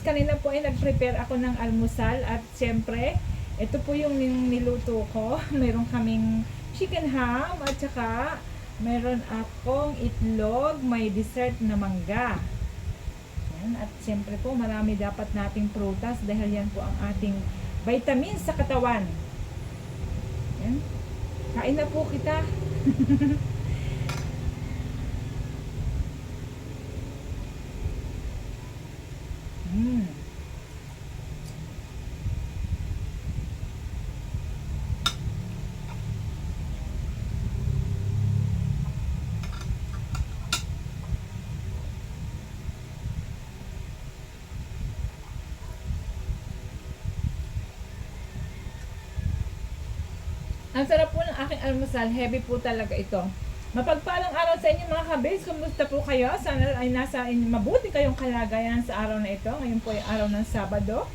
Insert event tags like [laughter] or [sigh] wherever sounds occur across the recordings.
kanina po ay nag-prepare ako ng almusal at siyempre, ito po yung niluto ko. [laughs] Meron kaming chicken ham at saka meron akong itlog, may dessert na mangga. Yan. At siyempre po, marami dapat nating prutas dahil yan po ang ating vitamins sa katawan. Yan. Kain na po kita. [laughs] Ang sarap po ng aking almusal. Heavy po talaga ito. Mapagpalang araw sa inyo mga kabis. Kumusta po kayo? Sana ay nasa inyo, mabuti kayong kalagayan sa araw na ito. Ngayon po ay araw ng Sabado.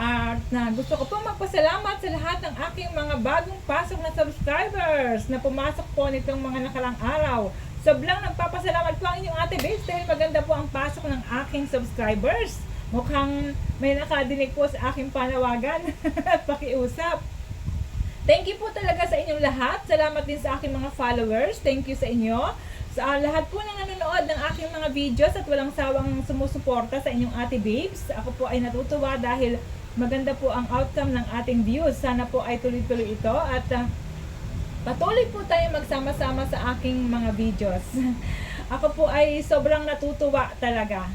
At na gusto ko po magpasalamat sa lahat ng aking mga bagong pasok na subscribers na pumasok po nitong mga nakalang araw. Sobrang nagpapasalamat po ang inyong ate Babes dahil maganda po ang pasok ng aking subscribers. Mukhang may nakadinig po sa aking panawagan at [laughs] pakiusap. Thank you po talaga sa inyong lahat. Salamat din sa aking mga followers. Thank you sa inyo. Sa lahat po ng nanonood ng aking mga videos at walang sawang sumusuporta sa inyong ate babes. Ako po ay natutuwa dahil maganda po ang outcome ng ating views. Sana po ay tuloy-tuloy ito at ah, patuloy po tayo magsama-sama sa aking mga videos. [laughs] Ako po ay sobrang natutuwa talaga.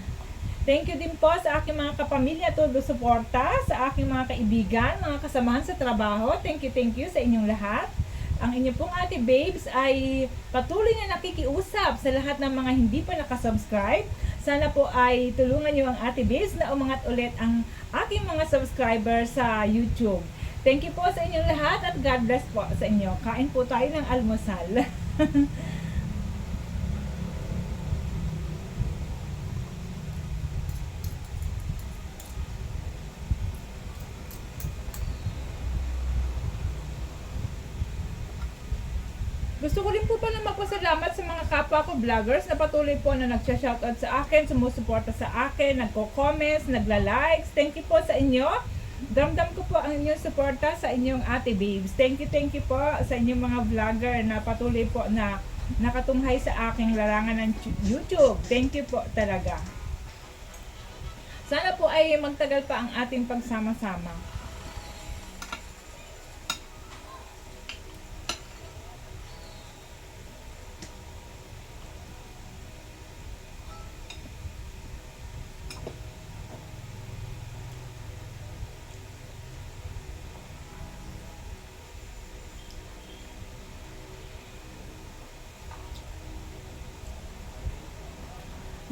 Thank you din po sa aking mga kapamilya todo suporta, sa aking mga kaibigan, mga kasamahan sa trabaho. Thank you, thank you sa inyong lahat. Ang inyo pong ate babes ay patuloy na nakikiusap sa lahat ng mga hindi pa nakasubscribe. Sana po ay tulungan niyo ang ate babes na umangat ulit ang aking mga subscribers sa YouTube. Thank you po sa inyong lahat at God bless po sa inyo. Kain po tayo ng almusal. [laughs] Gusto ko rin po pala magpasalamat sa mga kapwa ko vloggers na patuloy po na nagsha-shoutout sa akin, sumusuporta sa akin, nagko-comments, nagla-likes. Thank you po sa inyo. Damdam ko po ang inyong suporta sa inyong ate babes. Thank you, thank you po sa inyong mga vlogger na patuloy po na nakatunghay sa aking larangan ng YouTube. Thank you po talaga. Sana po ay magtagal pa ang ating pagsama-sama.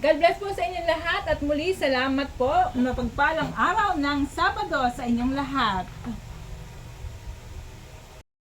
God bless po sa inyong lahat at muli salamat po. Mapagpalang araw ng Sabado sa inyong lahat.